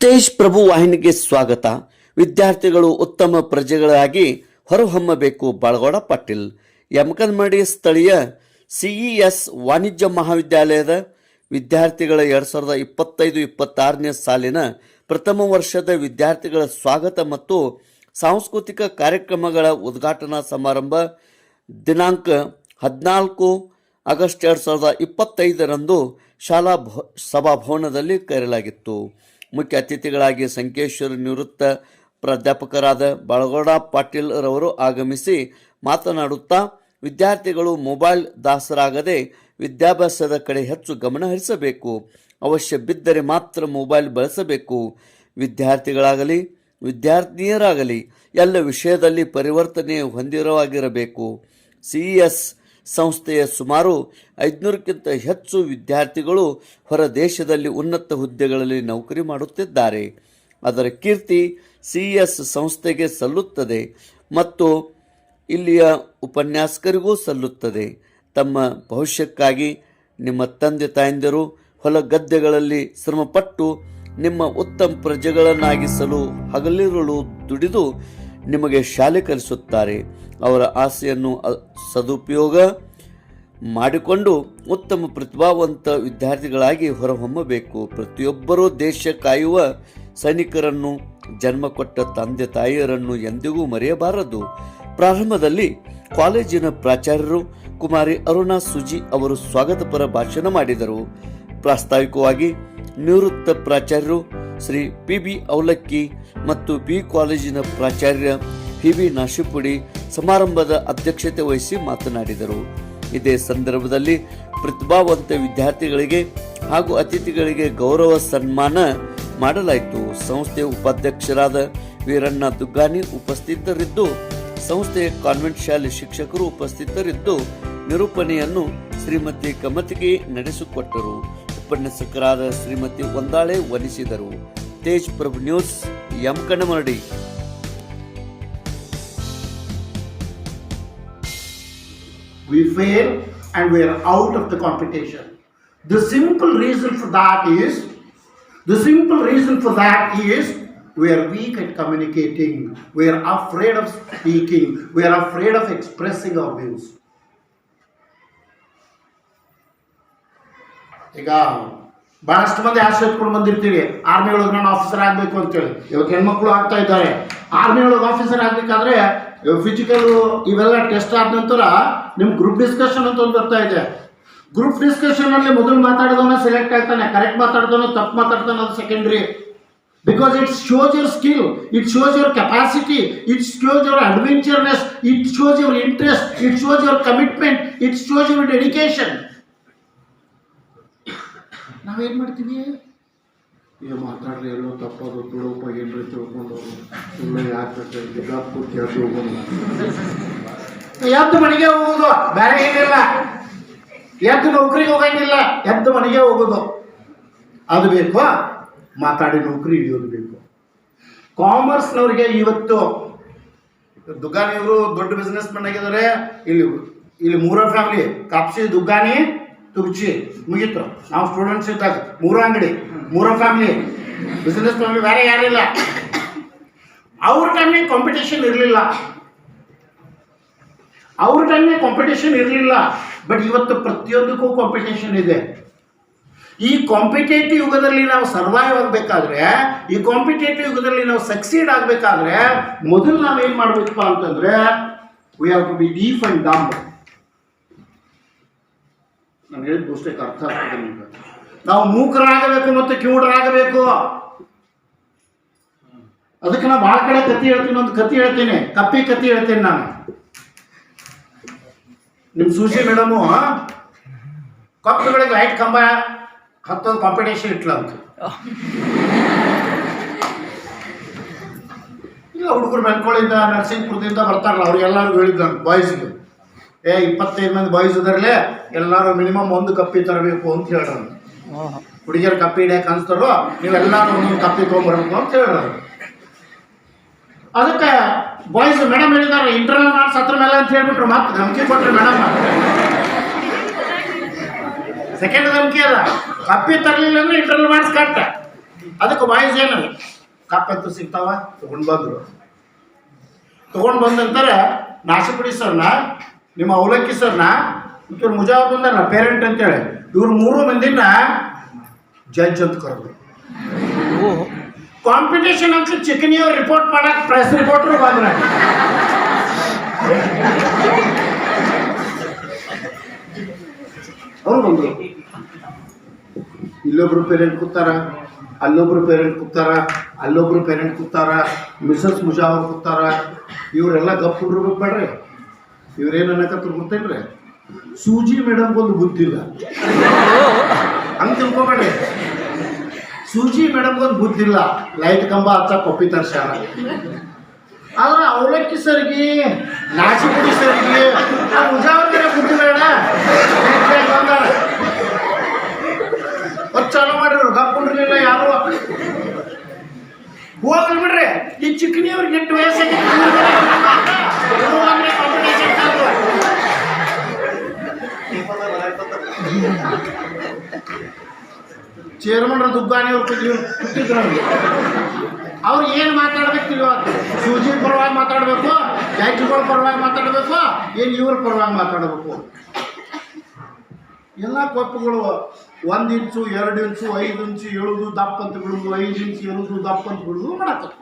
ತೇಜ್ ಪ್ರಭು ವಾಹಿನಿಗೆ ಸ್ವಾಗತ. ವಿದ್ಯಾರ್ಥಿಗಳು ಉತ್ತಮ ಪ್ರಜೆಗಳಾಗಿ ಹೊರಹೊಮ್ಮಬೇಕು ಬಾಳಗೌಡ ಪಾಟೀಲ್. ಯಮಕನ್ಮಡಿ ಸ್ಥಳೀಯ ಸಿಇಎಸ್ ವಾಣಿಜ್ಯ ಮಹಾವಿದ್ಯಾಲಯದ ವಿದ್ಯಾರ್ಥಿಗಳ ಎರಡು ಸಾವಿರದ ಇಪ್ಪತ್ತೈದು ಇಪ್ಪತ್ತಾರನೇ ಸಾಲಿನ ಪ್ರಥಮ ವರ್ಷದ ವಿದ್ಯಾರ್ಥಿಗಳ ಸ್ವಾಗತ ಮತ್ತು ಸಾಂಸ್ಕೃತಿಕ ಕಾರ್ಯಕ್ರಮಗಳ ಉದ್ಘಾಟನಾ ಸಮಾರಂಭ ದಿನಾಂಕ ಹದಿನಾಲ್ಕು ಆಗಸ್ಟ್ ಎರಡು ಸಾವಿರದ ಇಪ್ಪತ್ತೈದರಂದು ಶಾಲಾ ಸಭಾಭವನದಲ್ಲಿ ಕರೆಯಲಾಗಿತ್ತು. ಮುಖ್ಯ ಅತಿಥಿಗಳಾಗಿ ಸಂಕೇಶ್ವರ ನಿವೃತ್ತ ಪ್ರಾಧ್ಯಾಪಕರಾದ ಬಳಗೌಡ ಪಾಟೀಲ್ ರವರು ಆಗಮಿಸಿ ಮಾತನಾಡುತ್ತಾ, ವಿದ್ಯಾರ್ಥಿಗಳು ಮೊಬೈಲ್ ದಾಸರಾಗದೆ ವಿದ್ಯಾಭ್ಯಾಸದ ಕಡೆ ಹೆಚ್ಚು ಗಮನ ಹರಿಸಬೇಕು. ಅವಶ್ಯ ಬಿದ್ದರೆ ಮಾತ್ರ ಮೊಬೈಲ್ ಬಳಸಬೇಕು. ವಿದ್ಯಾರ್ಥಿಗಳಾಗಲಿ, ವಿದ್ಯಾರ್ಥಿನಿಯರಾಗಲಿ, ಎಲ್ಲ ವಿಷಯದಲ್ಲಿ ಪರಿವರ್ತನೆ ಹೊಂದಿರವಾಗಿರಬೇಕು ಸಿಇಎಸ್ ಸಂಸ್ಥೆಯ ಸುಮಾರು ಐದುನೂರಕ್ಕಿಂತ ಹೆಚ್ಚು ವಿದ್ಯಾರ್ಥಿಗಳು ಹೊರ ದೇಶದಲ್ಲಿ ಉನ್ನತ ಹುದ್ದೆಗಳಲ್ಲಿ ನೌಕರಿ ಮಾಡುತ್ತಿದ್ದಾರೆ. ಅದರ ಕೀರ್ತಿ ಸಿಇಎಸ್ ಸಂಸ್ಥೆಗೆ ಸಲ್ಲುತ್ತದೆ ಮತ್ತು ಇಲ್ಲಿಯ ಉಪನ್ಯಾಸಕರಿಗೂ ಸಲ್ಲುತ್ತದೆ. ತಮ್ಮ ಭವಿಷ್ಯಕ್ಕಾಗಿ ನಿಮ್ಮ ತಂದೆ ತಾಯಂದಿರು ಹೊಲ ಗದ್ದೆಗಳಲ್ಲಿ ಶ್ರಮಪಟ್ಟು ನಿಮ್ಮ ಉತ್ತಮ ಪ್ರಜೆಗಳನ್ನಾಗಿಸಲು ಹಗಲಿರುಳು ದುಡಿದು ನಿಮಗೆ ಶಾಲೆ ಕಲಿಸುತ್ತಾರೆ. ಅವರ ಆಸೆಯನ್ನು ಸದುಪಯೋಗ ಮಾಡಿಕೊಂಡು ಉತ್ತಮ ಪ್ರತಿಭಾವಂತ ವಿದ್ಯಾರ್ಥಿಗಳಾಗಿ ಹೊರಹೊಮ್ಮಬೇಕು. ಪ್ರತಿಯೊಬ್ಬರೂ ದೇಶ ಕಾಯುವ ಸೈನಿಕರನ್ನು, ಜನ್ಮ ಕೊಟ್ಟ ತಂದೆ ತಾಯಿಯರನ್ನು ಎಂದಿಗೂ ಮರೆಯಬಾರದು. ಪ್ರಾರಂಭದಲ್ಲಿ ಕಾಲೇಜಿನ ಪ್ರಾಚಾರ್ಯರು ಕುಮಾರಿ ಅರುಣಾ ಸುಜಿ ಅವರು ಸ್ವಾಗತ ಪರ ಭಾಷಣ ಮಾಡಿದರು. ಪ್ರಾಸ್ತಾವಿಕವಾಗಿ ನಿವೃತ್ತ ಪ್ರಾಚಾರ್ಯರು ಶ್ರೀ ಪಿ ಬಿ ಅವಲಕ್ಕಿ ಮತ್ತು ಬಿ ಕಾಲೇಜಿನ ಪ್ರಾಚಾರ್ಯ ಪಿ ಬಿ ನಾಶಿಪುಡಿ ಸಮಾರಂಭದ ಅಧ್ಯಕ್ಷತೆ ವಹಿಸಿ ಮಾತನಾಡಿದರು. ಇದೇ ಸಂದರ್ಭದಲ್ಲಿ ಪ್ರತಿಭಾವಂತ ವಿದ್ಯಾರ್ಥಿಗಳಿಗೆ ಹಾಗೂ ಅತಿಥಿಗಳಿಗೆ ಗೌರವ ಸನ್ಮಾನ ಮಾಡಲಾಯಿತು. ಸಂಸ್ಥೆಯ ಉಪಾಧ್ಯಕ್ಷರಾದ ವೀರಣ್ಣ ದುಗ್ಗಾನಿ ಉಪಸ್ಥಿತರಿದ್ದು, ಸಂಸ್ಥೆಯ ಕಾನ್ವೆಂಟ್ ಶಾಲೆ ಶಿಕ್ಷಕರು ಉಪಸ್ಥಿತರಿದ್ದು, ನಿರೂಪಣೆಯನ್ನು ಶ್ರೀಮತಿ ಕಮತಿಗೆ ನಡೆಸಿಕೊಟ್ಟರು. ಉಪನ್ಯಾಸಕರಾದ ಶ್ರೀಮತಿ ಒಂದಾಳೆ ವನಿಸಿದರು. तेज प्रभु न्यूज यमकन We fail and we are out of the competition. The simple reason for that is the simple reason for that is we are weak at communicating, we are afraid of speaking, we are afraid of expressing our views. ಈಗ ಬಹಳಷ್ಟು ಮಂದಿ ಆಸೆ ಇಟ್ಕೊಂಡು ಬಂದಿರ್ತೀವಿ. Army ಒಳಗೆ ನಾನು officer ಆಗಬೇಕು ಅಂತೇಳಿ. ಇವತ್ತು ಹೆಣ್ಮಕ್ಳು ಆಗ್ತಾ ಇದ್ದಾರೆ. ಆರ್ಮಿ ಒಳಗೆ ಆಫೀಸರ್ ಆಗಬೇಕಾದ್ರೆ ಫಿಸಿಕಲ್ ಇವೆಲ್ಲ ಟೆಸ್ಟ್ ಆದ ನಂತರ ನಿಮ್ಮ ಗ್ರೂಪ್ ಡಿಸ್ಕಷನ್ ಅಂತ ಒಂದು ಬರ್ತಾ ಇದೆ. ಗ್ರೂಪ್ ಡಿಸ್ಕಷನ್ ಅಲ್ಲಿ ಮೊದಲು ಮಾತಾಡೋದನ್ನ ಸೆಲೆಕ್ಟ್ ಆಗ್ತಾನೆ. ಕರೆಕ್ಟ್ ಮಾತಾಡಿದವನು ತಪ್ಪು ಮಾತಾಡ್ತಾನೆ ಅದು secondary because it's shows your skill it shows your capacity it shows your adventurousness it shows your interest it shows your commitment it shows your dedication. ನಾವೇನು ಮಾಡ್ತೀವಿ? ಈಗ ಮಾತಾಡ್ರಿ, ಎಲ್ಲೋ ತಪ್ಪೋದು ತುಳುಪ ಏನ್ರಿ ತಿಳ್ಕೊಂಡು ಸುಮ್ಮನೆ ಯಾಕೆ ಬಿದ್ದಾಪು ಕೇಳಿ ಹೋಗೋದು ಎದ್ದು ಮನೆಗೆ ಹೋಗೋದು, ಬೇರೆ ಏನಿಲ್ಲ. ಎದ್ದು ನೌಕರಿಗೆ ಹೋಗಂಗಿಲ್ಲ, ಎದ್ದು ಮನೆಗೆ ಹೋಗೋದು. ಅದು ಬೇಕು ಮಾತಾಡಿ ನೌಕರಿ ಹಿಡಿಯೋದು ಬೇಕು. ಕಾಮರ್ಸ್ನವ್ರಿಗೆ ಇವತ್ತು ದುಗ್ಗಾನಿಯವರು ದೊಡ್ಡ ಬಿಸ್ನೆಸ್ ಮನ್ ಆಗಿದ್ದಾರೆ. ಇಲ್ಲಿ ಇಲ್ಲಿ ಮೂರ ಫ್ಯಾಮಿಲಿ ಕಾಪ್ಸಿ, ದುಗ್ಗಾನಿ ತುರ್ಚಿ ಮುಗೀತು. ನಾವು ಸ್ಟೂಡೆಂಟ್ಸ್ ಇದ್ದಾಗ ಮೂರ ಅಂಗಡಿ, ಮೂರ ಫ್ಯಾಮಿಲಿ ಬಿಸ್ನೆಸ್ ಫ್ಯಾಮಿಲಿ ಬೇರೆ ಯಾರಿಲ್ಲ ಅವ್ರ ಟೈಮ್ನಾಗ ಕಾಂಪಿಟೇಷನ್ ಇರಲಿಲ್ಲ. ಅವ್ರ ಟೈಮ್ನಾಗ ಕಾಂಪಿಟೇಷನ್ ಇರಲಿಲ್ಲ. ಬಟ್ ಇವತ್ತು ಪ್ರತಿಯೊಂದಕ್ಕೂ ಕಾಂಪಿಟೇಷನ್ ಇದೆ. ಈ ಕಾಂಪಿಟೇಟಿವ್ ಯುಗದಲ್ಲಿ ನಾವು ಸರ್ವೈವ್ ಆಗಬೇಕಾದ್ರೆ, ಈ ಕಾಂಪಿಟೇಟಿವ್ ಯುಗದಲ್ಲಿ ನಾವು ಸಕ್ಸೀಡ್ ಆಗಬೇಕಾದ್ರೆ, ಮೊದಲು ನಾವೇನು ಮಾಡಬೇಕಪ್ಪ ಅಂತಂದರೆ we have to be deaf and dumb ನಾನು ಹೇಳಿದ ಪುಸ್ತಕ ಅರ್ಥ ಆಗ್ತದೆ ನಿಮ್ಗೆ. ನಾವು ಮೂಕರಾಗಬೇಕು ಮತ್ತು ಕಿವುಡರಾಗಬೇಕು ಅದಕ್ಕೆ ನಾವು ಭಾಳ ಕಡೆ ಕತಿ ಹೇಳ್ತೀನಿ, ಒಂದು ಕತಿ ಹೇಳ್ತೀನಿ. ಕಪ್ಪಿ ಕತಿ ಹೇಳ್ತೀನಿ ನಾನು. ನಿಮ್ಮ ಸೂಚಿ ಮೇಡಮು, ಕಪ್ಪುಗಳಿಗೆ ಲೈಟ್ ಕಂಬ ಹತ್ತೊಂದು ಕಾಂಪಿಟೇಷನ್ ಇಟ್ಲಂತ ಇಲ್ಲ, ಹುಡುಗರು ಬೆಳ್ಕೊಳ್ಳಿಂದ ನರಸಿಂಗ್ಪುರದಿಂದ ಬರ್ತಾರಲ್ಲ, ಅವ್ರಿಗೆಲ್ಲರಿಗೂ ಹೇಳಿದ್ದ ಬಾಯ್ಸ್ಗೆ ಏ ಇಪ್ಪತ್ತೈದು ಮಂದಿ ಬಾಯ್ಸ್ ಅದರಲ್ಲೇ ಎಲ್ಲರೂ ಮಿನಿಮಮ್ ಒಂದು ಕಪ್ಪಿ ತರಬೇಕು ಅಂತ ಹೇಳೋರು ಹುಡುಗಿಯರು ಕಪ್ಪಿ ಹಿಡಿಯಕ್ಕೆ ಅನ್ಸ್ತಾರೋ ನೀವೆಲ್ಲರೂ ಒಂದೊಂದು ಕಪ್ಪಿ ತಗೊಂಡ್ಬರ್ಬೇಕು ಅಂತ ಹೇಳೋರು ಅದಕ್ಕೆ ಬಾಯ್ಸ್ ಮೇಡಮ್ ಹೇಳಿದಾರೆ ಇಂಟರ್ನಲ್ ಮಾರ್ಕ್ಸ್ ಹತ್ರ ಮೇಲೆ ಅಂತ ಹೇಳ್ಬಿಟ್ರು ಮತ್ತೆ ಧಮಕಿ ಕೊಟ್ರು ಮೇಡಮ್ ಸೆಕೆಂಡ್ ಧಮಕಿ ಅದ ಕಪ್ಪಿ ತರಲಿಲ್ಲ ಅಂದ್ರೆ ಇಂಟರ್ನಲ್ ಮಾರ್ಕ್ಸ್ ಕಟ್ಟ. ಅದಕ್ಕೆ ಬಾಯ್ಸ್ ಏನು ಕಪ್ಪೆತ್ತು ಸಿಗ್ತಾವ? ತಗೊಂಡು ಬಂದರು. ತಗೊಂಡು ಬಂದಂತಾರೆ ನಾಶಪುಡಿ ಸರ್ನ ನಿಮ್ಮ ಅವಲಕ್ಕಿ ಸರ್ನ ಇವ್ರು ಮುಜಾಬ್ ಬಂದಾರಲ್ಲ ಪೇರೆಂಟ್ ಅಂತೇಳಿ. ಇವ್ರು ಮೂರು ಮಂದಿನ ಜಡ್ಜ್ ಅಂತ ಕರೆದ್ರು. ಕಾಂಪಿಟೇಷನ್ ಅಂತ ಚಿಕನಿಯವ್ರು ರಿಪೋರ್ಟ್ ಮಾಡಕ್ ಪ್ರೆಸ್ ರಿಪೋರ್ಟ್ರು ಬಂದ್ರ. ಅವ್ರು ಬಂದ್ರು. ಇಲ್ಲೊಬ್ರು ಪೇರೆಂಟ್ ಕೂತಾರ ಅಲ್ಲೊಬ್ರು ಪೇರೆಂಟ್ ಕೂತಾರ ಅಲ್ಲೊಬ್ರು ಪೇರೆಂಟ್ ಕೂತಾರ ಮಿಸಸ್ ಮುಜಾವರ್ ಕೂತಾರ ಇವರೆಲ್ಲ ಗಪ್ ಹುಡ್ರು ಬೇಡ್ರಿ ಇವ್ರೇನು ಅನ್ನಕತ್ರ ಗೊತ್ತೇನ್ರಿ? ಸೂಜಿ ಮೇಡಮ್ ಒಂದು ಬುದ್ಧಿಲ್ಲ. ಹಂಗೆ ತಿಳ್ಕೊಬೇಡ್ರಿ. ಸೂಜಿ ಮೇಡಮ್ ಒಂದು ಬುದ್ಧಿಲ್ಲ. ಲೈಟ್ ಕಂಬ ಹಚ್ಚ ಕೊಪ್ಪಿ ತರ್ಸ್ಯಾರ ಆದ್ರೆ ಅವಲಕ್ಕಿ ಸರ್ಗಿ ನಾಚಿಪುಡಿ ಸರ್ಗಿ, ಆ ಮುಜಾವರ್ಗರ ಬುದ್ಧಿ ಬೇಡ. ಚೇರ್ಮನ್ ದುಗ್ಗಾನಿ ಕೂತಿದ್ರು ನಮ್ಗೆ. ಅವ್ರು ಏನು ಮಾತಾಡ್ಬೇಕು ತಿಳಿಯೋದು ಸೂಜಿ ಪರವಾಗಿ ಮಾತಾಡಬೇಕು ಜಡ್ಜ್ಗಳ ಪರವಾಗಿ ಮಾತಾಡಬೇಕು, ಏನು ಇವ್ರ ಪರವಾಗಿ ಮಾತಾಡಬೇಕು? ಎಲ್ಲ ಕೊಪ್ಪುಗಳು ಒಂದು ಇಂಚು, ಎರಡು ಇಂಚು, ಐದು ಇಂಚು ಎಳುದು ದಪ್ಪ ಅಂತ ಬಿಡುದು, ಐದು ಇಂಚು ಎಳುದು ದಪ್ಪ ಅಂತ ಬಿಡುದು ಮಾಡತ್ತೆ